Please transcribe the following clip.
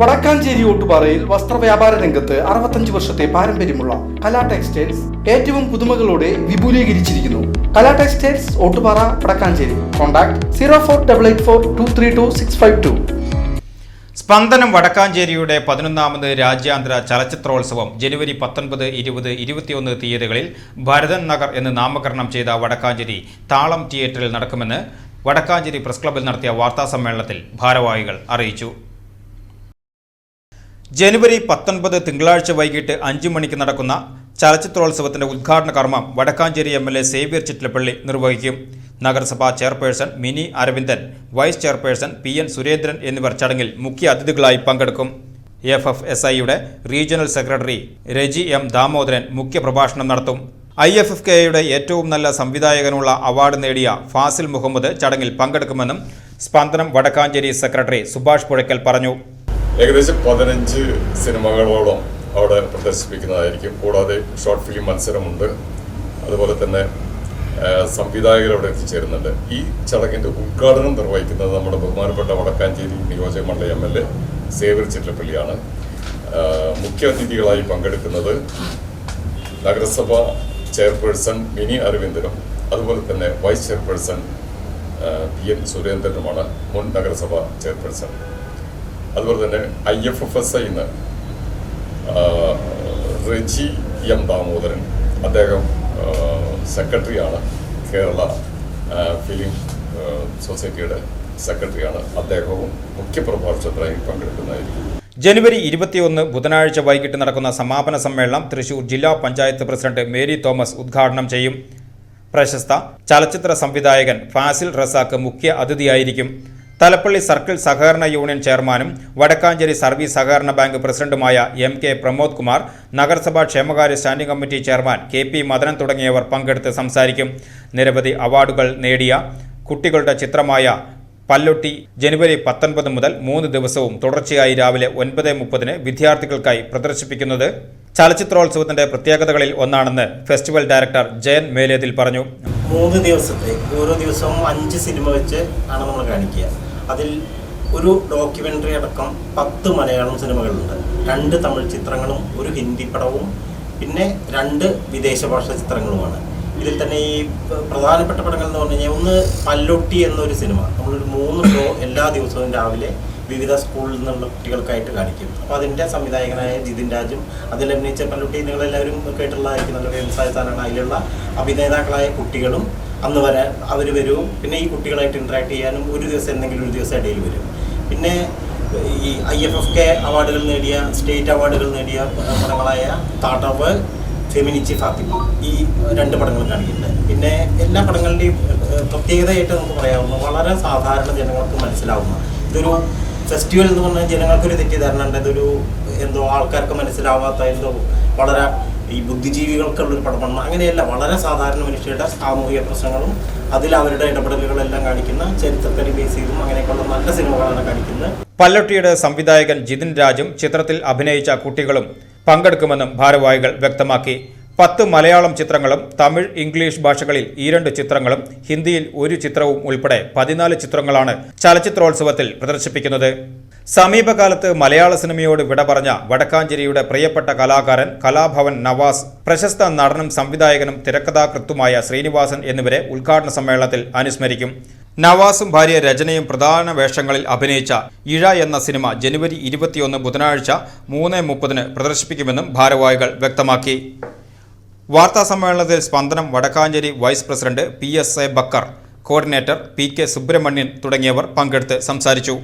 വടക്കാഞ്ചേരി ഓട്ടുപാറയിൽ വസ്ത്രവ്യാപാര രംഗത്ത് അറുപത്തഞ്ച് വർഷത്തെ പാരമ്പര്യമുള്ള കലാ ടെക്സ്റ്റൈൽസ് ഏറ്റവും പുതുമകളോടെ വിപുലീകരിച്ചിരിക്കുന്നു. Kala textiles Ottupara Vadakkanchery. Contact zero four double eight four two three two six five two. Spandanam വടക്കാഞ്ചേരിയുടെ പതിനൊന്നാമത് രാജ്യാന്തര ചലച്ചിത്രോത്സവം ജനുവരി പത്തൊൻപത് ഇരുപത് ഇരുപത്തിയൊന്ന് തീയതികളിൽ ഭരതൻ നഗർ എന്ന് നാമകരണം ചെയ്ത വടക്കാഞ്ചേരി താളം തിയേറ്ററിൽ നടക്കുമെന്ന് വടക്കാഞ്ചേരി പ്രസ് ക്ലബ്ബിൽ നടത്തിയ വാർത്താ സമ്മേളനത്തിൽ ഭാരവാഹികൾ അറിയിച്ചു. ജനുവരി പത്തൊൻപത് തിങ്കളാഴ്ച വൈകിട്ട് അഞ്ചു മണിക്ക് നടക്കുന്ന ചലച്ചിത്രോത്സവത്തിന്റെ ഉദ്ഘാടന കർമ്മം Vadakkanchery M L A Xavier Chittalappally നിർവഹിക്കും. നഗരസഭാ chairperson Mini Aravindan vice chairperson P N Surendran എന്നിവർ ചടങ്ങിൽ മുഖ്യ അതിഥികളായി പങ്കെടുക്കും. എഫ് എഫ് എസ് ഐയുടെ regional secretary Reji M Damodaran മുഖ്യപ്രഭാഷണം നടത്തും. ഐ എഫ് എഫ് കെയുടെ ഏറ്റവും നല്ല സംവിധായകനുള്ള അവാർഡ് നേടിയ ഫാസിൽ മുഹമ്മദ് ചടങ്ങിൽ പങ്കെടുക്കുമെന്നും സ്പന്ദനം വടക്കാഞ്ചേരി സെക്രട്ടറി സുഭാഷ് പുഴയ്ക്കൽ പറഞ്ഞു. ഏകദേശം പതിനഞ്ച് സിനിമകളോളം അവിടെ പ്രദർശിപ്പിക്കുന്നതായിരിക്കും. കൂടാതെ ഷോർട്ട് ഫിലിം മത്സരമുണ്ട്. അതുപോലെ തന്നെ സംവിധായകർ അവിടെ എത്തിച്ചേരുന്നുണ്ട്. ഈ ചടങ്ങിന്റെ ഉദ്ഘാടനം നിർവഹിക്കുന്നത് നമ്മുടെ ബഹുമാനപ്പെട്ട വടക്കാഞ്ചേരി നിയോജക മണ്ഡലം എം എൽ എ സേവർ ചിറ്റപ്പള്ളിയാണ്. മുഖ്യ അതിഥികളായി പങ്കെടുക്കുന്നത് നഗരസഭ ചെയർപേഴ്സൺ മിനി അരവിന്ദനും അതുപോലെ തന്നെ വൈസ് ചെയർപേഴ്സൺ പി എൻ സുരേന്ദ്രനുമാണ് മുൻ നഗരസഭ ചെയർപേഴ്സൺ. അതുപോലെ തന്നെ ഐ എഫ് എഫ് എസ് ഐന്ന് റെജി എം ദാമോദരൻ. അദ്ദേഹം സെക്രട്ടറിയാണ് കേരള ഫിലിം സൊസൈറ്റിയുടെ സെക്രട്ടറിയാണ്. അദ്ദേഹവും മുഖ്യപ്രഭാഷണത്തിനായി പങ്കെടുക്കുന്നതായിരിക്കും. ജനുവരി ഇരുപത്തിയൊന്ന് ബുധനാഴ്ച വൈകിട്ട് നടക്കുന്ന സമാപന സമ്മേളനം തൃശൂർ ജില്ലാ പഞ്ചായത്ത് പ്രസിഡന്റ് മേരി തോമസ് ഉദ്ഘാടനം ചെയ്യും. പ്രശസ്ത ചലച്ചിത്ര സംവിധായകൻ ഫാസിൽ റസാക്ക് മുഖ്യ അതിഥിയായിരിക്കും. തലപ്പള്ളി സർക്കിൾ സഹകരണ യൂണിയൻ ചെയർമാനും വടക്കാഞ്ചേരി സർവീസ് സഹകരണ ബാങ്ക് പ്രസിഡന്റുമായ എം കെ പ്രമോദ് കുമാർ നഗരസഭാ ക്ഷേമകാര്യ standing committee chairman K P Madanan തുടങ്ങിയവർ പങ്കെടുത്ത് സംസാരിക്കും. നിരവധി അവാർഡുകൾ നേടിയ കുട്ടികളുടെ ചിത്രമായ പല്ലൊട്ടി ജനുവരി പത്തൊൻപത് മുതൽ മൂന്ന് ദിവസവും തുടർച്ചയായി രാവിലെ ഒൻപത് മുപ്പതിന് വിദ്യാർത്ഥികൾക്കായി പ്രദർശിപ്പിക്കുന്നത് ചലച്ചിത്രോത്സവത്തിന്റെ പ്രത്യേകതകളിൽ ഒന്നാണെന്ന് ഫെസ്റ്റിവൽ ഡയറക്ടർ ജയൻ മേലേതിൽ പറഞ്ഞു. മൂന്ന് ദിവസത്തെ ഓരോ ദിവസവും അഞ്ച് സിനിമ വെച്ച് ആണ് നമ്മൾ കാണിക്കുക. അതിൽ ഒരു ഡോക്യുമെന്ററി അടക്കം പത്ത് മലയാളം സിനിമകളുണ്ട്. രണ്ട് തമിഴ് ചിത്രങ്ങളും ഒരു ഹിന്ദി പടവും പിന്നെ രണ്ട് വിദേശ ഭാഷ ചിത്രങ്ങളുമാണ്. ഇതിൽ തന്നെ ഈ പ്രധാനപ്പെട്ട പടങ്ങൾ എന്ന് പറഞ്ഞു കഴിഞ്ഞാൽ ഒന്ന് പല്ലൊട്ടി എന്നൊരു സിനിമ. നമ്മളൊരു മൂന്ന് ഷോ എല്ലാ ദിവസവും രാവിലെ വിവിധ സ്കൂളിൽ നിന്നുള്ള കുട്ടികൾക്കായിട്ട് കാണിക്കും. അപ്പോൾ അതിന്റെ സംവിധായകനായ ജിതിൻ രാജും അതിൽ അഭിനയിച്ച പല്ലൊട്ടി നിങ്ങളെല്ലാവരും കേട്ടുള്ളതായിരിക്കും നല്ല വ്യവസായ സ്ഥാനങ്ങൾ അതിലുള്ള അഭിനേതാക്കളായ കുട്ടികളും അന്ന് വരാൻ അവർ വരും. പിന്നെ ഈ കുട്ടികളായിട്ട് ഇൻട്രാക്ട് ചെയ്യാനും ഒരു ദിവസം എന്തെങ്കിലും ഒരു ദിവസം ഇടയിൽ വരും. പിന്നെ ഈ ഐ എഫ് എഫ് കെ അവാർഡുകൾ നേടിയ സ്റ്റേറ്റ് അവാർഡുകൾ നേടിയ പടങ്ങളായ താട്ടവ് ഫെമിനിച്ചി ഫാത്തിമ ഈ രണ്ട് പടങ്ങളും കാണിക്കുന്നുണ്ട്. പിന്നെ എല്ലാ പടങ്ങളുടെയും പ്രത്യേകതയായിട്ട് നമുക്ക് പറയാവുന്ന വളരെ സാധാരണ ജനങ്ങൾക്ക് മനസ്സിലാവുന്ന ഇതൊരു ഫെസ്റ്റിവൽ എന്ന് പറഞ്ഞാൽ ജനങ്ങൾക്കൊരു തെറ്റിദ്ധാരണ ഉണ്ട്. ഇതൊരു എന്തോ ആൾക്കാർക്ക് മനസ്സിലാവാത്ത എന്തോ വളരെ ഈ ബുദ്ധിജീവികൾക്കുള്ളൊരു പടമാണ് അങ്ങനെയല്ല വളരെ സാധാരണ മനുഷ്യരുടെ സാമൂഹിക പ്രശ്നങ്ങളും അതിൽ അവരുടെ ഇടപെടലുകളെല്ലാം കാണിക്കുന്ന ചരിത്രത്തിൽ ബേസ് ചെയ്തും അങ്ങനെയൊക്കെയുള്ള നല്ല സിനിമകളാണ് കാണിക്കുന്നത്. പല്ലൊട്ടിയുടെ സംവിധായകൻ ജിതിൻ രാജും ചിത്രത്തിൽ അഭിനയിച്ച കുട്ടികളും പങ്കെടുക്കുമെന്നും ഭാരവാഹികൾ വ്യക്തമാക്കി. പത്ത് മലയാളം ചിത്രങ്ങളും തമിഴ് ഇംഗ്ലീഷ് ഭാഷകളിൽ ഈ രണ്ട് ചിത്രങ്ങളും ഹിന്ദിയിൽ ഒരു ചിത്രവും ഉൾപ്പെടെ പതിനാല് ചിത്രങ്ങളാണ് ചലച്ചിത്രോത്സവത്തിൽ പ്രദർശിപ്പിക്കുന്നത്. സമീപകാലത്ത് മലയാള സിനിമയോട് വിട പറഞ്ഞ വടക്കാഞ്ചേരിയുടെ പ്രിയപ്പെട്ട കലാകാരൻ കലാഭവൻ നവാസ് പ്രശസ്ത നടനും സംവിധായകനും തിരക്കഥാകൃത്തുമായ ശ്രീനിവാസൻ എന്നിവരെ ഉദ്ഘാടന സമ്മേളനത്തിൽ അനുസ്മരിക്കും. നവാസും ഭാര്യ രചനയും പ്രധാന വേഷങ്ങളിൽ അഭിനയിച്ച ഇഴ എന്ന സിനിമ ജനുവരി ഇരുപത്തിയൊന്ന് ബുധനാഴ്ച മൂന്ന് മുപ്പതിന് പ്രദർശിപ്പിക്കുമെന്നും ഭാരവാഹികൾ വ്യക്തമാക്കി. വാർത്താ സമ്മേളനത്തിൽ Spandanam Vadakkanchery vice president P S A Bakker coordinator P K Subramanian തുടങ്ങിയവർ പങ്കെടുത്ത് സംസാരിച്ചു.